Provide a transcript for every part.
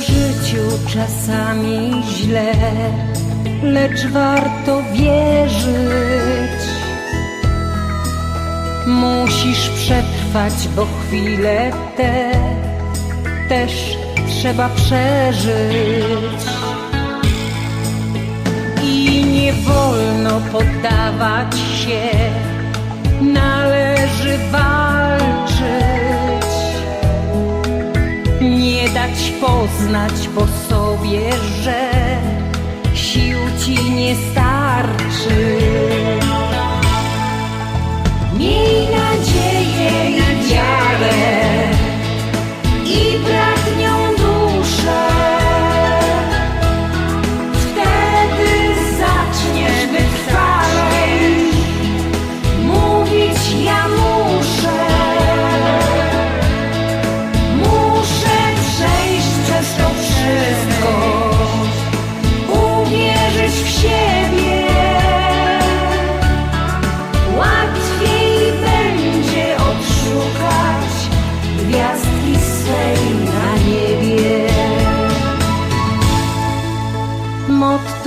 życiu czasami źle, lecz warto wierzyć. Musisz przetrwać, bo chwile te też trzeba przeżyć. I nie wolno poddawać się, poznać po sobie, że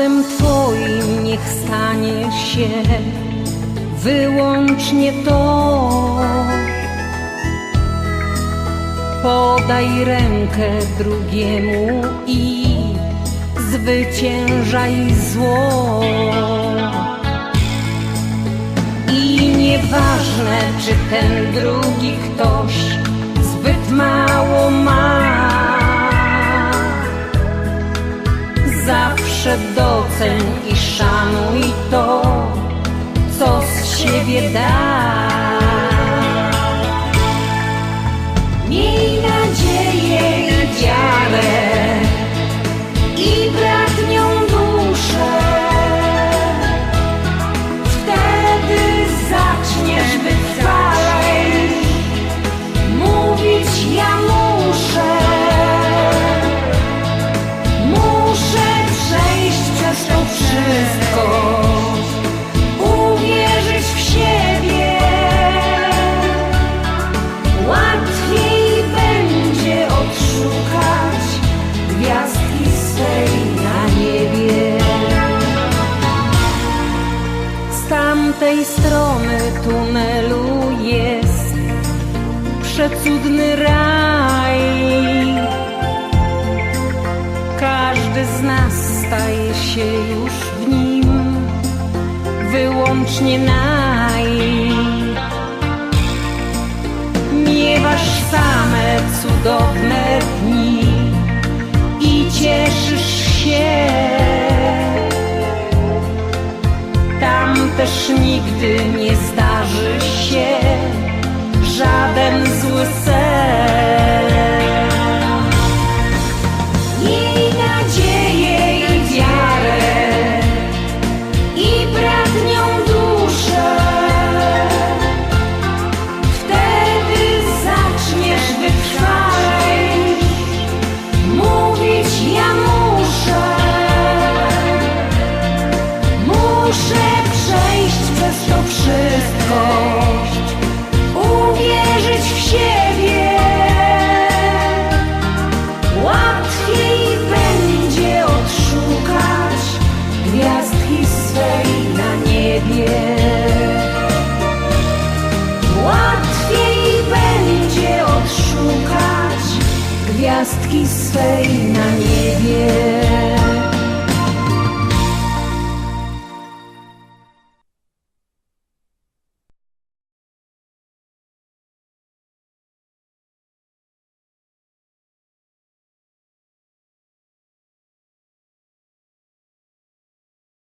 Mottem Twoim niech stanie się wyłącznie to. Podaj rękę drugiemu i zwyciężaj zło. I nieważne, czy ten drugi ktoś zbyt mało ma. Zawsze doceń i szanuj to, co z siebie da. Tamtej strony tunelu jest przecudny raj. Każdy z nas staje się już w nim wyłącznie naj. Miewasz same cudowne dni i cieszysz się. Nigdy nie zdarzy łaski swej na niebie.